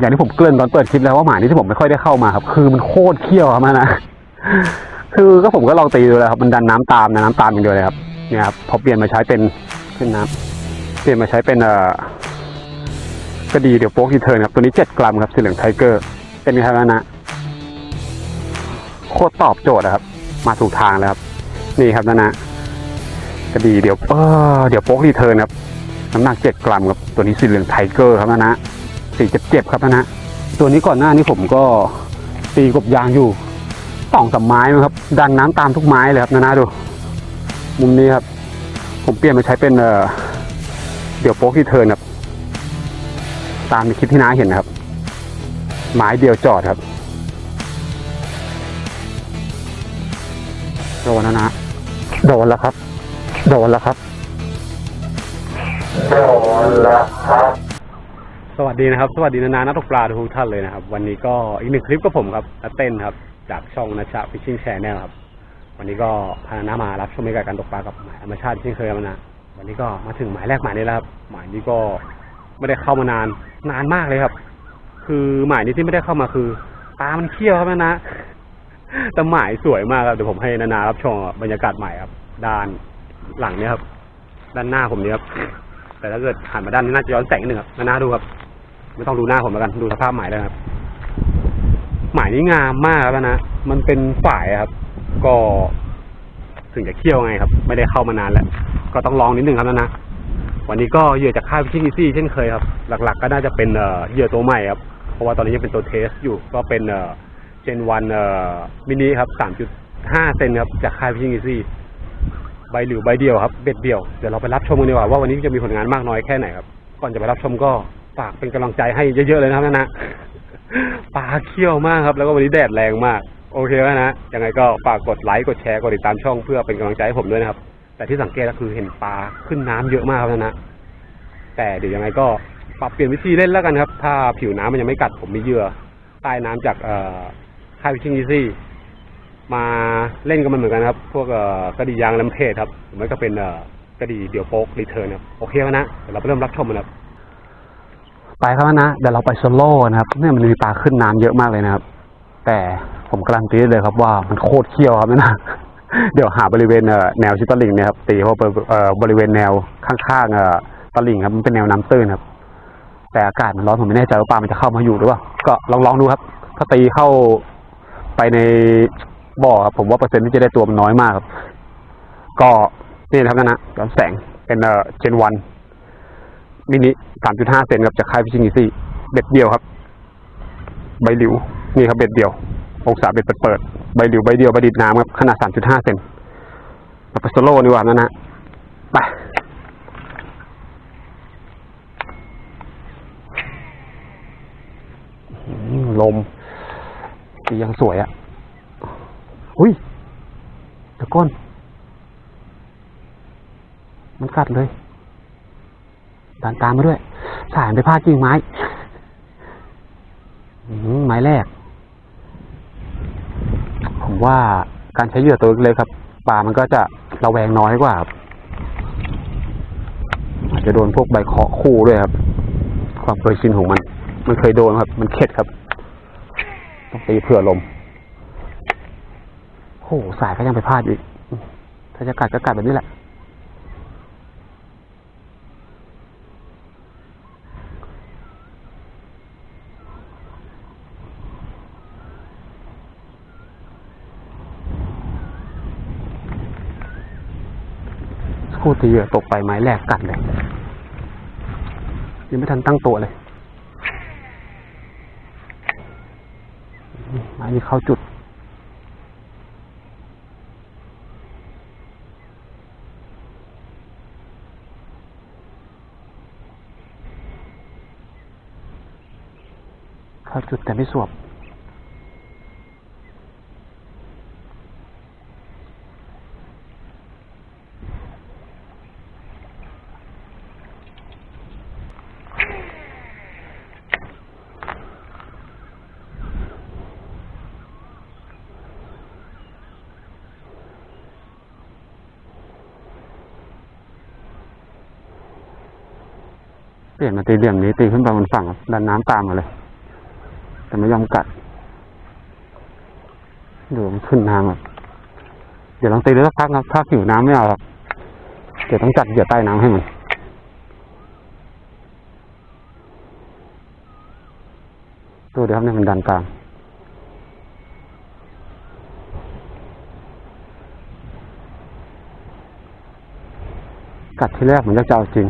อย่างที่ผมเกริ่นตอนเปิดคลิปแล้วว่าหมานี้ที่ผมไม่ค่อยได้เข้ามาครับ คือมันโคตรเขี้ยวครับมันนะคือก็ผมก็ลองตีดูแล้วครับมันดันน้ำตามนะน้ำตามอย่างเดียวเลยครับเนี่ยครับพอเปลี่ยนมาใช้เป็นขึ้นน้ำเปลี่ยนมาใช้เป็นเอ่อกระดีเดี๋ยวโป๊กทีเทิร์นครับตัวนี้เจ็ดกรัมครับสีเหลืองไทเกอร์ เป็นไงครับนะโคตรตอบโจทย์อะครับ มาถูกทางแล้วครับ นี่ครับนะนะกระดีเดี๋ยวเออเดี๋ยวโป๊กรีเทิร์นครับน้ำหนักเจ็ดกรัมครับตัวนี้สีเหลืองไทเกอร์ครับนะนะ สีเจ็บๆครับนะนะตัวนี้ก่อนหน้านี้ผมก็ตีกบยางอยู่สองสามไม้มั้งครับ ดันน้ำตามทุกไม้เลยครับนะนะดู มุมนี้ครับ ผมเปลี่ยนมาใช้เป็นเอ่อเดี๋ยวโป๊กรีเทินครับ ตามในคลิปที่น้าเห็นนะครับ ไม้เดียวจอดครับโดนแล้วนะโดนแล้วครับ โดนแล้วครับ สวัสดีนะครับ สวัสดีนานานักตกปลาทุกท่านเลยนะครับ วันนี้ก็อีกหนึ่งคลิปก็ผมครับนาเต้นครับ จากช่องนาชาฟิชชิ่งแชร์แนลครับ วันนี้ก็พานามารับชมบรรยากาศการตกปลากับธรรมชาติเช่นเคยครับนะวันนี้ก็มาถึงหมายแรกหมายนี้แล้วครับ หมายนี้ก็ไม่ได้เข้ามานานนานมากเลยครับ คือหมายนี้ที่ไม่ได้เข้ามาคือปลามันเขี้ยวครับนะแต่หมายสวยมากครับเดี๋ยวผมให้นานารับชมบรรยากาศใหม่ครับ ด้านหลังเนี้ยครับ ด้านหน้าผมนี้ครับแต่ถ้าเกิดหันมาด้านนี้น่าจะย้อนแสงนิดนึงครับนานาดูครับ ไม่ต้องดูหน้าผมแล้วกันดูสภาพหมายเลยครับ หมายนี้งามมากครับนะมันเป็นฝ่ายครับ ก็ถึงจะเคี่ยวไงครับ ไม่ได้เข้ามานานแล้ว ก็ต้องลองนิดนึงครับนะนะวันนี้ก็เหยื่อจากค่ายพิชิ่งอีซี่เช่นเคยครับ หลัก ๆ ก็น่าจะเป็นเหยื่อตัวใหม่ครับ เพราะว่าตอนนี้ยังเป็นตัวเทสอยู่ ก็เป็นเจนวันมินิครับสามจุดห้าเซนครับ จากค่ายพิชิ่งอีซี่ใบหลิวใบเดียวครับ เบ็ดเดียว เดี๋ยวเราไปรับชมกันดีกว่าว่าวันนี้จะมีผลงานมากน้อยแค่ไหนครับ ก่อนจะไปรับชมก็ ฝากเป็นกำลังใจให้เยอะๆเลยนะครับนะนะปลาเขี้ยวมากครับ แล้วก็วันนี้แดดแรงมาก โอเคแล้วนะยังไงก็ฝากกดไลค์กดแชร์กดติดตามช่องเพื่อเป็นกำลังใจให้ผมด้วยนะครับ แต่ที่สังเกตก็คือเห็นปลาขึ้นน้ำเยอะมากครับนะนะแต่เดี๋ยวยังไงก็ปรับเปลี่ยนวิธีเล่นแล้วกันครับ ถ้าผิวน้ำมันยังไม่กัดผมมีเหยื่อใต้น้ำจากเอ่อค่ายวิชิงอีซี่มาเล่นกันมันเหมือนกันครับ พวกเอ่อกระดียางลำเพจครับหรือไม่ก็เป็นเอ่อกระดีเดี่ยวโป๊กรีเทิร์นครับโอเคแล้วนะเดี๋ยวเราไปเริ่มรับชมกันครับ ไปครับนะเดี๋ยวเราไปโซโล่นะครับเนี่ยมันมีปลาขึ้นน้ำเยอะมากเลยนะครับ แต่ผมการันตีได้เลยครับว่ามันโคตรเขี้ยวครับนะเดี๋ยวหาบริเวณเอแนวชิตลิ่งเนี่ยครับตีเข้าไปบริเวณแนวข้างๆเอตลิ่งครับมันเป็นแนวน้ำตื้นครับ แต่อากาศมันร้อนผมไม่แน่ใจว่าปลามันจะเข้ามาอยู่หรือเปล่าก็ลองลองดูครับ ถ้าตีเข้าไปในบ่อครับผมว่าเปอร์เซ็นต์ที่จะได้ตัวมันน้อยมากครับ ก็นี่นะครับนั่นนะย้อนแสงเป็นเอ่อเจนวัน มินิสามจุดห้าเซนครับจากค่ายพิชิงอีซี่เบ็ดเดียวครับ ใบหลิว นี่ครับเบ็ดเดียว องศาเบ็ดเปิดใบหลิวใบเดียวใบดิดน้ำครับขนาดสามจุดห้าเซนเราไปโซโล่ดีกว่านั่นนะไปลมสียังสวยอะ่ะ อุ้ยเดี๋ยวก้นมันกัดเลย ดันตามมาด้วย สายไปพาดกิ่งไม้อืมไม้แรก ผมว่าการใช้เหยื่อตัวเล็กครับปลามันก็จะระแวงน้อยกว่าอาจจะโดนพวกใบเคาะคู่ด้วยครับ ความเคยชินของมัน มันเคยโดนครับ มันเข็ดครับ ต้องตีเผื่อลมโอ้โหสายก็ยังไปพลาดอีก ถ้าจะกัดก็กัดแบบนี้แหละ สกูตีเยื่อตกไปไม้แรกกัดเลย ยังไม่ทันตั้งตัวเลยไม้นี้เข้าจุด เข้าจุดแต่ไม่สวบ เปลี่ยนมาตีเหลี่ยมนี้ตีขึ้นไปบนฝั่งดันน้ำตามมาเลย แต่ไม่ยอมกัดดูมันขึ้นน้ำอะเดี๋ยวลองตีดูสักพักครับถ้าผิวน้ำไม่เอาครับเดี๋ยวต้องจัดเหยื่อใต้น้ำให้มันดูเดี๋ยวครับเนี่ยมันดันกลางกัดที่แรกเหมือนจะเอาจริง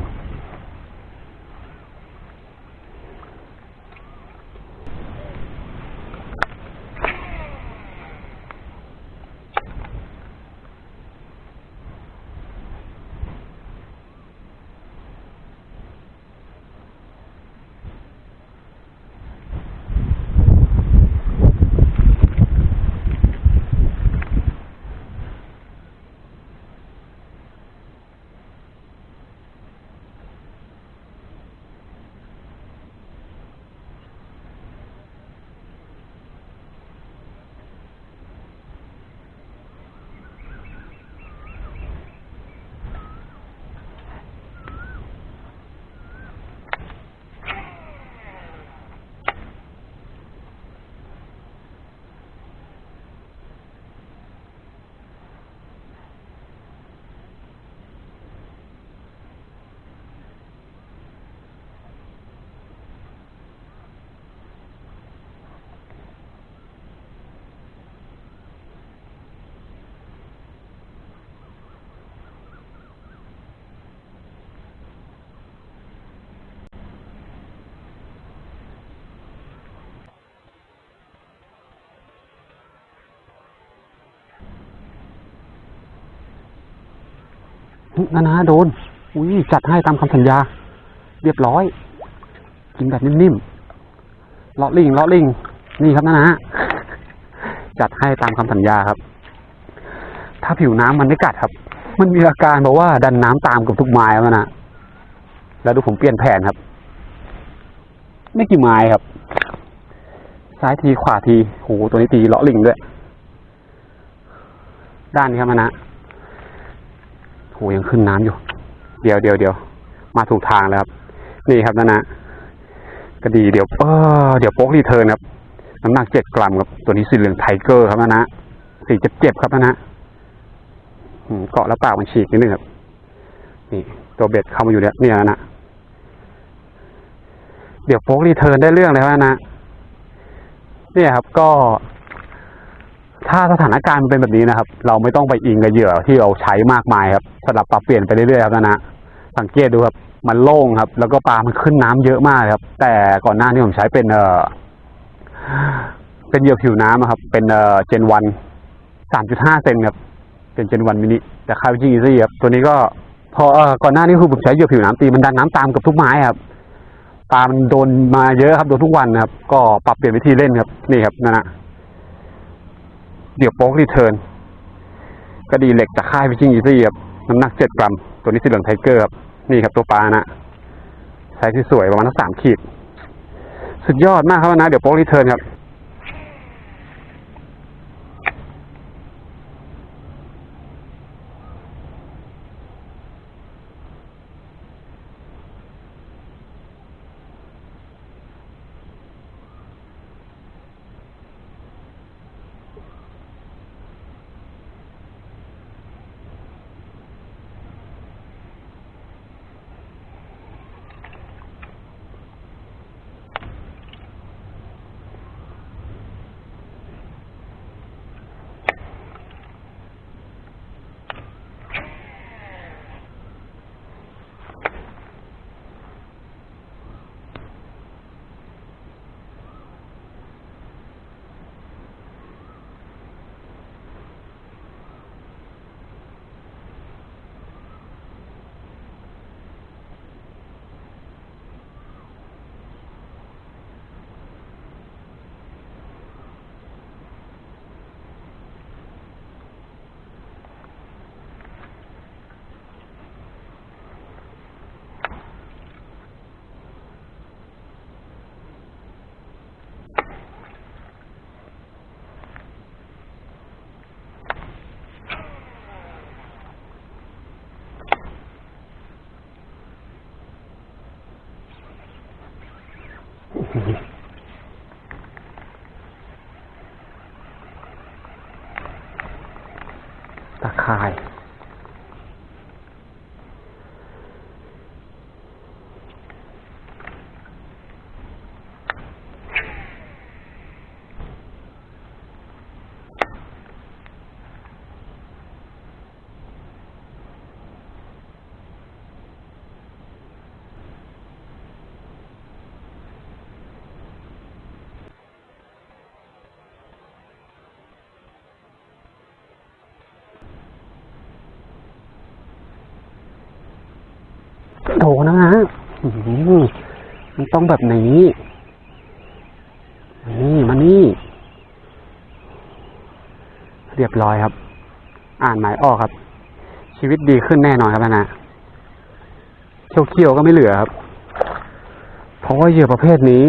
นานาโดน อุ้ยจัดให้ตามคำสัญญา เรียบร้อย กินแบบนิ่มๆเลาะลิงเลาะลิงนี่ครับนานาจัดให้ตามคำสัญญาครับ ถ้าผิวน้ำมันไม่กัดครับ มันมีอาการบอกว่าดันน้ำตามกับทุกไม้แล้วนะแล้วดูผมเปลี่ยนแผนครับ ไม่กี่ไม้ครับ ซ้ายทีขวาทีโหตัวนี้ตีเลาะลิงด้วย ด้านนี้ครับนานะ หยังขึ้นน้ำอยู่ เดี๋ยวเดี๋ยวเดี๋ยวมาถูกทางแล้วครับ นี่ครับนะนะก็ดีเดี๋ยวเออเดี๋ยวโป๊กรีเทิร์นครับน้ำหนักเจ็ดกรัมครับตัวนี้สีเหลืองไทเกอร์ครับนะนะสีเจ็บเจ็บครับนะนะเกาะแล้วปากมันฉีกนิดนึงครับ นี่ตัวเบ็ดเข้ามาอยู่เนี่ยนี่นะนะเดี๋ยวโป๊กรีเทิร์นได้เรื่องเลยครับนะนะเนี่ยครับก็ ถ้าสถานการณ์มันเป็นแบบนี้นะครับ เราไม่ต้องไปอิงกับเหยื่อที่เราใช้มากมายครับสลับปรับเปลี่ยนไปเรื่อยๆครับนะนะสังเกตดูครับ มันโล่งครับ แล้วก็ปลามันขึ้นน้ำเยอะมากครับ แต่ก่อนหน้านี้ผมใช้เป็นเอ่อเป็นเหยื่อผิวน้ำครับ เป็นเอ่อเจนวันสามจุดห้าเซนครับเป็นเจนวันมินิแต่คาวิจิอีซี่ครับตัวนี้ก็พอเอ่อก่อนหน้านี้คือผมใช้เหยื่อผิวน้ำตีมันดันน้ำตามกับทุกไม้ครับปลามันโดนมาเยอะครับโดนทุกวันครับ ก็ปรับเปลี่ยนวิธีเล่นครับ นี่ครับนะนะ เดี๋ยวโป๊กรีเทิร์นก็ดีเหล็กจากค่ายพิชิงอีซี่ครับน้ำหนักเจ็ดกรัม ตัวนี้สีเหลืองไทเกอร์ครับนี่ครับตัวปลานะไซส์ที่สวยประมาณสักสามขีด สุดยอดมากครับนะ เดี๋ยวโป๊กรีเทิร์นครับ น ตะข่าย โถนะฮะมันต้องแบบนี้นี่มานี่ เรียบร้อยครับ อ่านหมายออกครับ ชีวิตดีขึ้นแน่นอนครับนะนะเคี้ยวๆก็ไม่เหลือครับ เพราะว่าเหยื่อประเภทนี้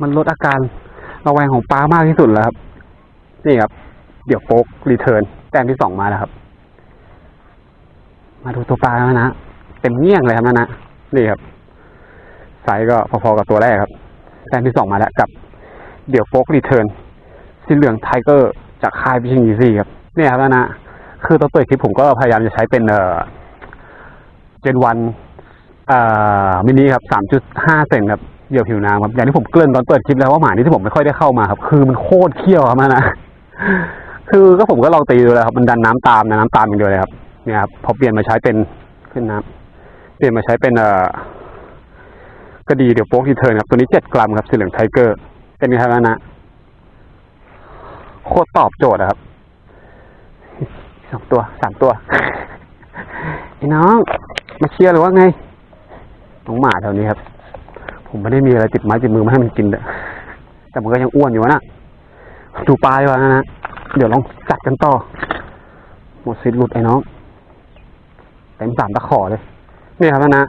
มันลดอาการระแวงของปลามากที่สุดแล้วครับ นี่ครับ เดี๋ยวโป๊กรีเทิร์นแต้มที่สองมาแล้วครับ มาดูตัวปลาแล้วนะ เต็มเงี้ยงเลยครับนะนะนี่ครับไซส์ก็พอๆกับตัวแรกครับแต้มที่สองมาแล้วกับ เดี๋ยวโฟกรีเทิร์นสีเหลืองไทเกอร์จากค่ายพิชิงยีซี่ครับเนี่ยครับนะนะคือตอนเปิดคลิปผมก็พยายามจะใช้เป็นเอ่อเจนวันเอ่อมินิครับสามจุดห้าเซนครับเหยื่อผิวน้ำครับอย่างที่ผมเกริ่นตอนเปิดคลิปแล้วว่าหมานี่ที่ผมไม่ค่อยได้เข้ามาครับ คือมันโคตรเขี้ยวครับนะนะคือก็ผมก็ลองตีดูแล้วครับมันดันน้ำตามนะน้ำตามอย่างเดียวเลยครับ เนี่ยครับพอเปลี่ยนมาใช้เป็นขึ้นน้ำเปลี่ยนมาใช้เป็นเอ่อกระดีเดี๋ยวโป๊กทีเทิร์นครับตัวนี้เจ็ดกรัมครับสีเหลืองไทเกอร์ เป็นไงครับนะโคตรตอบโจทย์อะครับสองตัวสามตัวไอ้น้องมาเชียร์หรือว่าไงน้องหมาแถวนี้ครับ ผมไม่ได้มีอะไรติดไม้ติดมือมาให้มันกินเลยแต่มันก็ยังอ้วนอยู่นะดูปลาดีกว่านะเดี๋ยวลองจัดกันต่อหมดสิทธิ์หลุดไอ้น้อง เต็มสามตะขอเลยเนี่ยครับนะ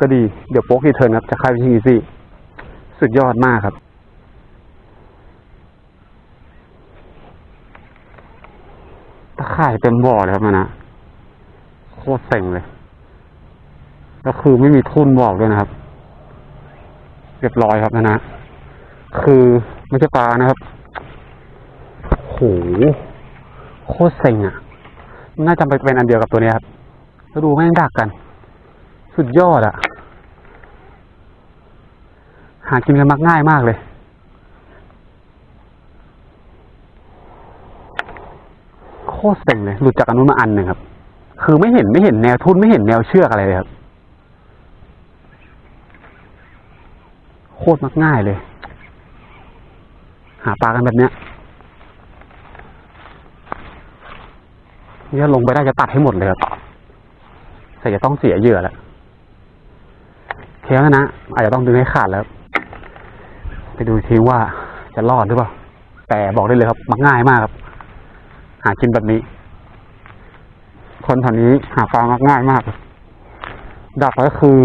ก็ดี เดี๋ยวโป๊กรีเทิร์นครับ จะค่ายพิชิงอีซี่สุดยอดมากครับ ตะข่ายเต็มบ่อเลยครับนะโคตรเซ็งเลยแล้วคือไม่มีทุ่นบอกด้วยนะครับ เรียบร้อยครับนะนะ คือไม่ใช่ปลานะครับโหโคตรเซ็งอะ น่าจะไปเป็นอันเดียวกับตัวนี้ครับแล้วดูแม่งดักกัน สุดยอดอะหากินกันมักง่ายมากเลย โคตรเซ็งเลย หลุดจากอันนู้นมาอันหนึ่งครับ คือไม่เห็นไม่เห็นแนวทุนไม่เห็นแนวเชือกอะไรเลยครับ โคตรมักง่ายเลย หาปลากันแบบเนี้ย เนี่ยลงไปได้จะตัดให้หมดเลยครับแต่จะต้องเสียเหยื่อแล้วเคลียร์แล้วนะ อาจจะต้องดึงให้ขาดแล้ว ไปดูทีว่าจะรอดหรือเปล่า แต่บอกได้เลยครับ มักง่ายมากครับ หากินแบบนี้ คนแถวนี้หาปลามักง่ายมาก ดักไว้คือ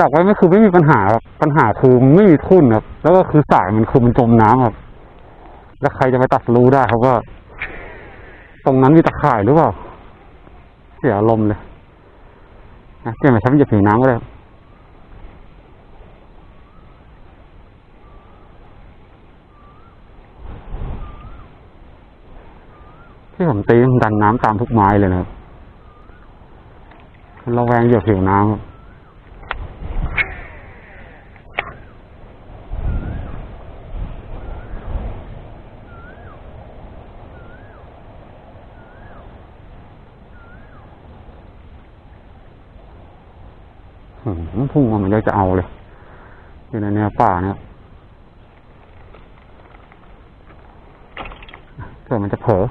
ดักไว้ไม่คือไม่มีปัญหาครับ ปัญหาคือไม่มีทุ่นครับ แล้วก็คือสายมันคือมันจมน้ำครับ แล้วใครจะไปตัดรู้ได้เขาก็ ตรงนั้นมีตะข่ายหรือเปล่า เสียอารมณ์เลยนะเปลี่ยนมาใช้เป็นหยียบผิวน้ำก็ได้ที่ผมตีมดันน้ำตามทุกไม้เลยนะครับเราแวงเหยียบผิวน้ำครับหืม พุ่งมาเหมือนจะเอาเลยอยู่ในแนวป่าเนี่ยเกิดมันจะเผลอ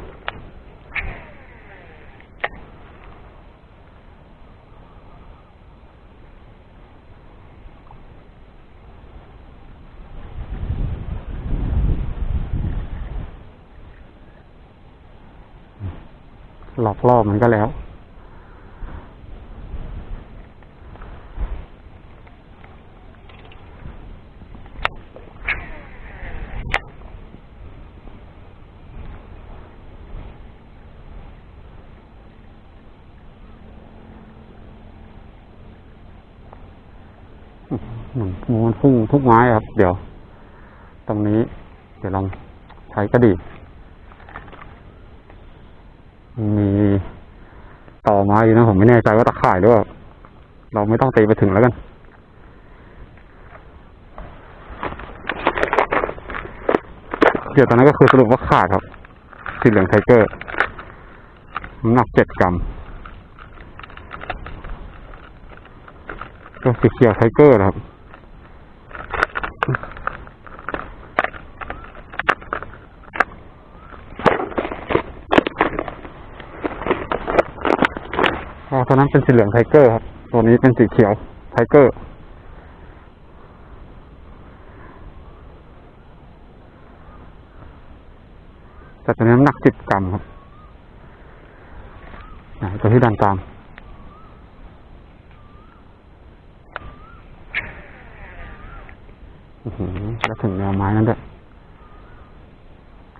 หลอกล่อมันก็แล้ว ห มุนมันพุ่งทุกไม้ครับ เดี๋ยว ตรงนี้ เดี๋ยวลองใช้ก็ดีมีต่อมาอยู่นะผมไม่แน่ใจว่าตะข่ายหรือเปล่าเราไม่ต้องตีไปถึงแล้วกัน เดี๋ยวตอนนั้นก็คือสรุปว่าขาดครับ สีเหลืองไทเกอร์น้ำหนักเจ็ดกรัมตัวสีเขียวไทเกอร์ครับ ตัวนั้นเป็นสีเหลืองไทเกอร์ครับ ตัวนี้เป็นสีเขียวไทเกอร์ แต่ตัวนี้น้ำหนักสิบกรัมครับตัวที่ดันตามแล้วถึงแนวไม้นั่นด้วย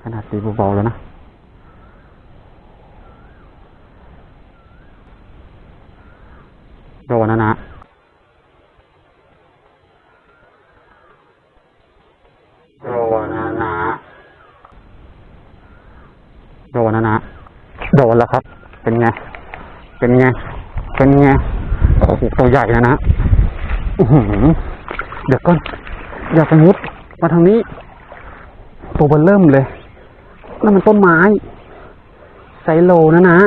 ขนาดตีเบาๆแล้วนะ โดนนะนะ โดนนะนะ โดนนะนะ โดนแล้วครับ เป็นไง เป็นไง เป็นไงโอ้โหตัว ใหญ่นะนะเดี๋ยวก่อนอย่าไปมุดมาทางนี้ ตัวเบนเริ่มเลยนั่นมันต้นไม้ไซโลนะนะ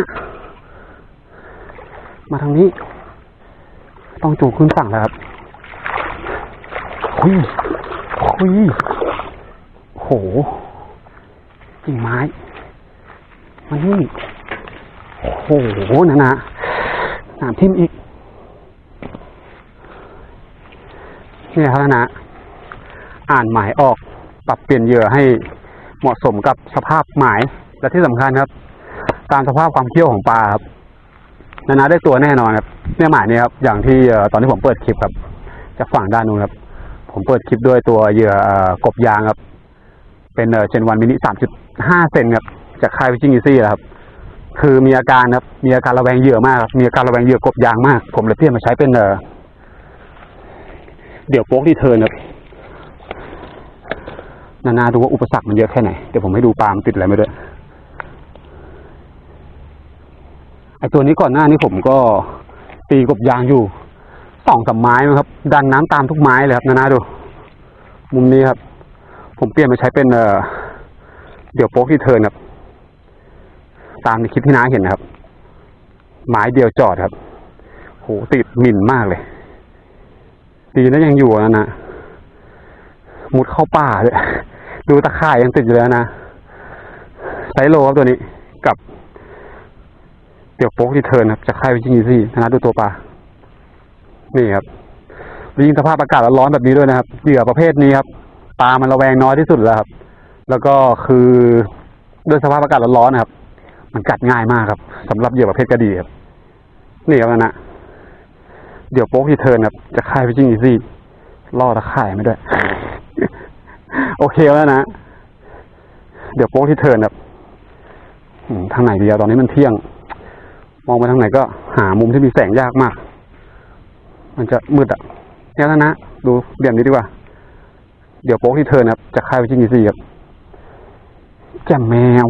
มาทางนี้ ต้องจูงขึ้นฝั่งแล้วครับคุยคุยโหกิ่งไม้มานี่โหนะนะนามทิ่มอีก นี่ครับนะอ่านหมายออกปรับเปลี่ยนเหยื่อให้เหมาะสมกับสภาพหมายและที่สำคัญครับ ตามสภาพความเคี้ยวของปลาครับนานาได้ตัวแน่นอนครับเนี่ยหมายนี้ครับอย่างที่ตอนที่ผมเปิดคลิปครับจากฝั่งด้านนู้นครับ ผมเปิดคลิปด้วยตัวเหยื่อกบยางครับ เป็นเอ่อเจนวันมินิสามจุดห้าเซนครับจากค่ายวิจิงอีซี่ครับ คือมีอาการครับ มีอาการระแวงเหยื่อมากครับมีอาการระแวงเหยื่อกบยางมาก ผมเลยเปลี่ยนมาใช้เป็นเเดี่ยวโป๊กที่เทินครับนานาดูว่าอุปสรรคมันเยอะแค่ไหน เดี๋ยวผมให้ดูปลามันติดอะไรไม่ด้วยไอตัวนี้ก่อนหน้านี้ผมก็ตีกบยางอยู่สองสามไม้นะครับ ดันน้ำตามทุกไม้เลยครับนานาดู มุมนี้ครับ ผมเปลี่ยนมาใช้เป็นเอ่อเดี่ยวโป๊กที่เทินครับ ตามในคลิปที่น้าเห็นนะครับ ไม้เดียวจอดครับโหติดหมิ่นมากเลย ดีนะยังอยู่นะนะมุดเข้าป่าเลยดูตะข่ายยังติดอยู่เลยนะไซโลครับตัวนี้ กับเดี๋ยวโป๊กที่เทินครับจะค่ายวิจิงอีซี่นะดูตัวปลา นี่ครับยิ่งสภาพอากาศร้อนแบบนี้ด้วยนะครับเหยื่อประเภทนี้ครับปลามันระแวงน้อยที่สุดแล้วครับ แล้วก็คือด้วยสภาพอากาศร้อนๆนะครับ มันกัดง่ายมากครับสำหรับเหยื่อประเภทกระดีครับ นี่ครับนะ เดี๋ยวโป๊กที่เทินครับ จะค่ายวิจิงอีซี่ล่อตะข่ายไม่ด้วย โอเคแล้วนะ เดี๋ยวโป๊กที่เทินครับทางไหนดีอะตอนนี้มันเที่ยง มองไปทางไหนก็หามุมที่มีแสงยากมาก มันจะมืดอะแค่นั้นนะดูเดี่ยมนี้ดีกว่า เดี๋ยวโป๊กที่เทินครับ จะค่ายวิจิงอีซี่ครับแจ่มแมว